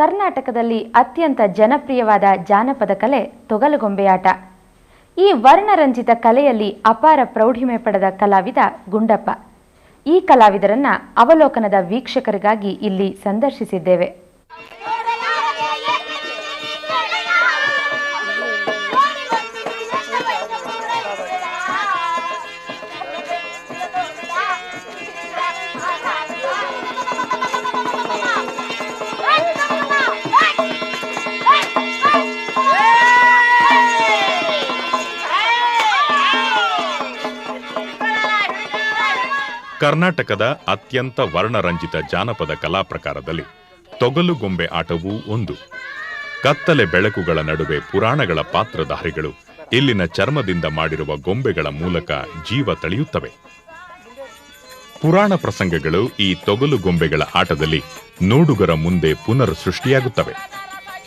ಕರ್ನಾಟಕದಲ್ಲಿ ಅತ್ಯಂತ ಜನಪ್ರಿಯವಾದ ಜಾನಪದ ಕಲೆ ತೊಗಲುಗೊಂಬೆಯಾಟ. ಈ ವರ್ಣರಂಜಿತ ಕಲೆಯಲ್ಲಿ ಅಪಾರ ಪ್ರೌಢಿಮೆ ಪಡೆದ ಕಲಾವಿದ ಗುಂಡಪ್ಪ. ಈ ಕಲಾವಿದರನ್ನ ಅವಲೋಕನದ ವೀಕ್ಷಕರಿಗಾಗಿ ಇಲ್ಲಿ ಸಂದರ್ಶಿಸಿದ್ದೇವೆ. ಕರ್ನಾಟಕದ ಅತ್ಯಂತ ವರ್ಣರಂಜಿತ ಜಾನಪದ ಕಲಾ ಪ್ರಕಾರದಲ್ಲಿ ತೊಗಲುಗೊಂಬೆ ಆಟವೂ ಒಂದು. ಕತ್ತಲೆ ಬೆಳಕುಗಳ ನಡುವೆ ಪುರಾಣಗಳ ಪಾತ್ರಧಾರಿಗಳು ಇಲ್ಲಿನ ಚರ್ಮದಿಂದ ಮಾಡಿರುವ ಗೊಂಬೆಗಳ ಮೂಲಕ ಜೀವ ತಳೆಯುತ್ತವೆ. ಪುರಾಣ ಪ್ರಸಂಗಗಳು ಈ ತೊಗಲು ಗೊಂಬೆಗಳ ಆಟದಲ್ಲಿ ನೋಡುಗರ ಮುಂದೆ ಪುನರ್ ಸೃಷ್ಟಿಯಾಗುತ್ತವೆ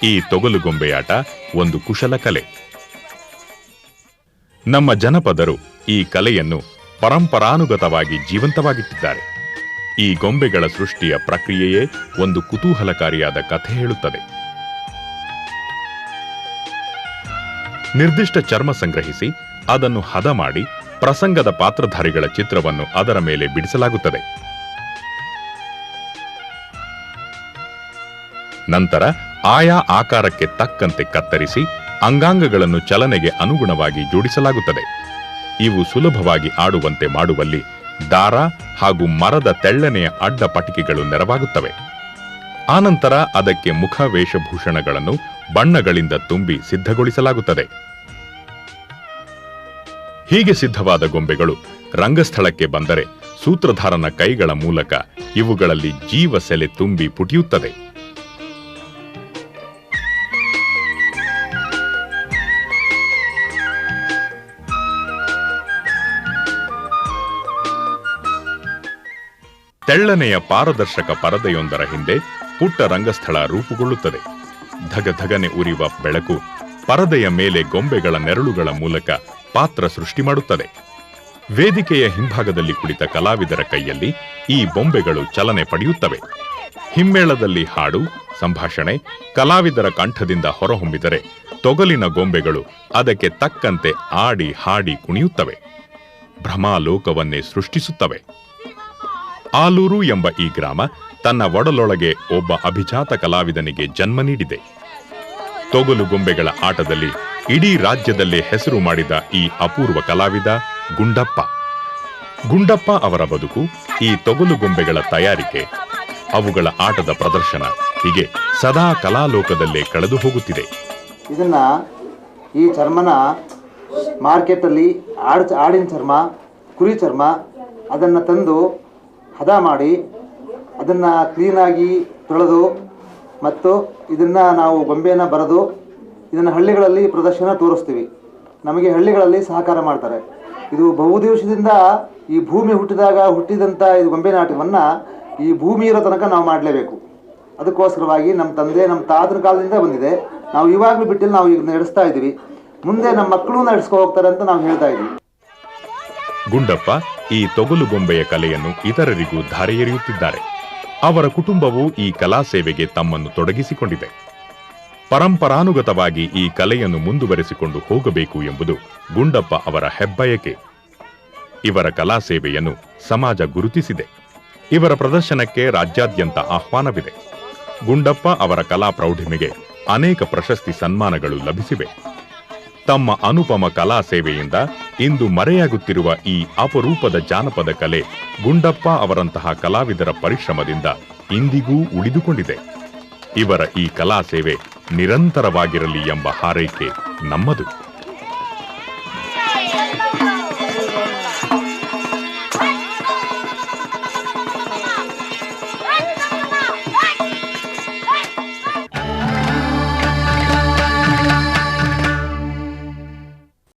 ಈ ತೊಗಲುಗೊಂಬೆಯಾಟ ಒಂದು ಕುಶಲ ಕಲೆ. ನಮ್ಮ ಜನಪದರು ಈ ಕಲೆಯನ್ನು ಪರಂಪರಾನುಗತವಾಗಿ ಜೀವಂತವಾಗಿಟ್ಟಿದ್ದಾರೆ. ಈ ಗೊಂಬೆಗಳ ಸೃಷ್ಟಿಯ ಪ್ರಕ್ರಿಯೆಯೇ ಒಂದು ಕುತೂಹಲಕಾರಿಯಾದ ಕಥೆ ಹೇಳುತ್ತದೆ. ನಿರ್ದಿಷ್ಟ ಚರ್ಮ ಸಂಗ್ರಹಿಸಿ, ಅದನ್ನು ಹದ ಮಾಡಿ, ಪ್ರಸಂಗದ ಪಾತ್ರಧಾರಿಗಳ ಚಿತ್ರವನ್ನು ಅದರ ಮೇಲೆ ಬಿಡಿಸಲಾಗುತ್ತದೆ. ನಂತರ ಆಯಾ ಆಕಾರಕ್ಕೆ ತಕ್ಕಂತೆ ಕತ್ತರಿಸಿ, ಅಂಗಾಂಗಗಳನ್ನು ಚಲನೆಗೆ ಅನುಗುಣವಾಗಿ ಜೋಡಿಸಲಾಗುತ್ತದೆ. ಇವು ಸುಲಭವಾಗಿ ಆಡುವಂತೆ ಮಾಡುವಲ್ಲಿ ದಾರ ಹಾಗೂ ಮರದ ತೆಳ್ಳನೆಯ ಅಡ್ಡ ಪಟಿಕೆಗಳು ನೆರವಾಗುತ್ತವೆ. ಆನಂತರ ಅದಕ್ಕೆ ಮುಖ ವೇಷಭೂಷಣಗಳನ್ನು ಬಣ್ಣಗಳಿಂದ ತುಂಬಿ ಸಿದ್ಧಗೊಳಿಸಲಾಗುತ್ತದೆ. ಹೀಗೆ ಸಿದ್ಧವಾದ ಗೊಂಬೆಗಳು ರಂಗಸ್ಥಳಕ್ಕೆ ಬಂದರೆ ಸೂತ್ರಧಾರನ ಕೈಗಳ ಮೂಲಕ ಇವುಗಳಲ್ಲಿ ಜೀವ ಸೆಲೆ ತುಂಬಿ ಪುಟಿಯುತ್ತದೆ. ತೆಳ್ಳನೆಯ ಪಾರದರ್ಶಕ ಪರದೆಯೊಂದರ ಹಿಂದೆ ಪುಟ್ಟ ರಂಗಸ್ಥಳ ರೂಪುಗೊಳ್ಳುತ್ತದೆ. ಧಗಧಗನೆ ಉರಿಯುವ ಬೆಳಕು ಪರದೆಯ ಮೇಲೆ ಗೊಂಬೆಗಳ ನೆರಳುಗಳ ಮೂಲಕ ಪಾತ್ರ ಸೃಷ್ಟಿ ಮಾಡುತ್ತದೆ. ವೇದಿಕೆಯ ಹಿಂಭಾಗದಲ್ಲಿ ಕುಳಿತ ಕಲಾವಿದರ ಕೈಯಲ್ಲಿ ಈ ಬೊಂಬೆಗಳು ಚಲನೆ ಪಡೆಯುತ್ತವೆ. ಹಿಮ್ಮೇಳದಲ್ಲಿ ಹಾಡು, ಸಂಭಾಷಣೆ, ಕಲಾವಿದರ ಕಂಠದಿಂದ ಹೊರಹೊಮ್ಮಿದರೆ ತೊಗಲಿನ ಗೊಂಬೆಗಳು ಅದಕ್ಕೆ ತಕ್ಕಂತೆ ಆಡಿ ಹಾಡಿ ಕುಣಿಯುತ್ತವೆ. ಭ್ರಮಾಲೋಕವನ್ನೇ ಸೃಷ್ಟಿಸುತ್ತವೆ. ಆಲೂರು ಎಂಬ ಈ ಗ್ರಾಮ ತನ್ನ ಒಡಲೊಳಗೆ ಒಬ್ಬ ಅಭಿಜಾತ ಕಲಾವಿದನಿಗೆ ಜನ್ಮ ನೀಡಿದೆ. ತೊಗಲು ಗೊಂಬೆಗಳ ಆಟದಲ್ಲಿ ಇಡೀ ರಾಜ್ಯದಲ್ಲೇ ಹೆಸರು ಮಾಡಿದ ಈ ಅಪೂರ್ವ ಕಲಾವಿದ ಗುಂಡಪ್ಪ. ಗುಂಡಪ್ಪ ಅವರ ಬದುಕು, ಈ ತೊಗಲು ಗೊಂಬೆಗಳ ತಯಾರಿಕೆ, ಅವುಗಳ ಆಟದ ಪ್ರದರ್ಶನ ಹೀಗೆ ಸದಾ ಕಲಾಲೋಕದಲ್ಲೇ ಕಳೆದು ಹೋಗುತ್ತಿದೆ. ಇದನ್ನ ಈ ಚರ್ಮನ ಮಾರ್ಕೆಟಲ್ಲಿ ಅಲ್ಲಿ ಆಡಿನ ಚರ್ಮ, ಕುರಿ ಚರ್ಮ ಅದನ್ನು ತಂದು ಹದ ಮಾಡಿ ಅದನ್ನು ಕ್ಲೀನಾಗಿ ತೊಳೆದು ಮತ್ತು ಇದನ್ನು ನಾವು ಗೊಂಬೆಯನ್ನು ಬರೆದು ಇದನ್ನು ಹಳ್ಳಿಗಳಲ್ಲಿ ಪ್ರದರ್ಶನ ತೋರಿಸ್ತೀವಿ. ನಮಗೆ ಹಳ್ಳಿಗಳಲ್ಲಿ ಸಹಕಾರ ಮಾಡ್ತಾರೆ. ಇದು ಬಹುದಿವಸದಿಂದ ಈ ಭೂಮಿ ಹುಟ್ಟಿದಾಗ ಹುಟ್ಟಿದಂಥ ಇದು ಗೊಂಬೆ ನಾಟ್ಯವನ್ನು ಈ ಭೂಮಿ ಇರೋ ತನಕ ನಾವು ಮಾಡಲೇಬೇಕು. ಅದಕ್ಕೋಸ್ಕರವಾಗಿ ನಮ್ಮ ತಂದೆ ನಮ್ಮ ತಾತನ ಕಾಲದಿಂದ ಬಂದಿದೆ. ನಾವು ಇವಾಗಲೂ ಬಿಟ್ಟಿಲ್ಲ, ನಾವು ಈಗ ನಡೆಸ್ತಾ ಇದ್ದೀವಿ. ಮುಂದೆ ನಮ್ಮ ಮಕ್ಕಳು ನಡೆಸ್ಕೊ ಹೋಗ್ತಾರೆ ಅಂತ ನಾವು ಹೇಳ್ತಾ ಇದ್ದೀವಿ. ಗುಂಡಪ್ಪ ಈ ತೊಗಲು ಬೊಂಬೆಯ ಕಲೆಯನ್ನು ಇತರರಿಗೂ ಧಾರೆ ಎರೆಯುತ್ತಿದ್ದಾರೆ ಅವರ ಕುಟುಂಬವು ಈ ಕಲಾ ಸೇವೆಗೆ ತಮ್ಮನ್ನು ತೊಡಗಿಸಿಕೊಂಡಿದೆ. ಪರಂಪರಾನುಗತವಾಗಿ ಈ ಕಲೆಯನ್ನು ಮುಂದುವರೆಸಿಕೊಂಡು ಹೋಗಬೇಕು ಎಂಬುದು ಗುಂಡಪ್ಪ ಅವರ ಹೆಬ್ಬಯಕೆ. ಇವರ ಕಲಾ ಸೇವೆಯನ್ನು ಸಮಾಜ ಗುರುತಿಸಿದೆ. ಇವರ ಪ್ರದರ್ಶನಕ್ಕೆ ರಾಜ್ಯಾದ್ಯಂತ ಆಹ್ವಾನವಿದೆ. ಗುಂಡಪ್ಪ ಅವರ ಕಲಾ ಪ್ರೌಢಿಮೆಗೆ ಅನೇಕ ಪ್ರಶಸ್ತಿ ಸನ್ಮಾನಗಳು ಲಭಿಸಿವೆ. ತಮ್ಮ ಅನುಪಮ ಕಲಾ ಸೇವೆಯಿಂದ ಇಂದು ಮರೆಯಾಗುತ್ತಿರುವ ಈ ಅಪರೂಪದ ಜಾನಪದ ಕಲೆ ಗುಂಡಪ್ಪ ಅವರಂತಹ ಕಲಾವಿದರ ಪರಿಶ್ರಮದಿಂದ ಇಂದಿಗೂ ಉಳಿದುಕೊಂಡಿದೆ. ಇವರ ಈ ಕಲಾ ಸೇವೆ ನಿರಂತರವಾಗಿರಲಿ ಎಂಬ ಹಾರೈಕೆ ನಮ್ಮದು.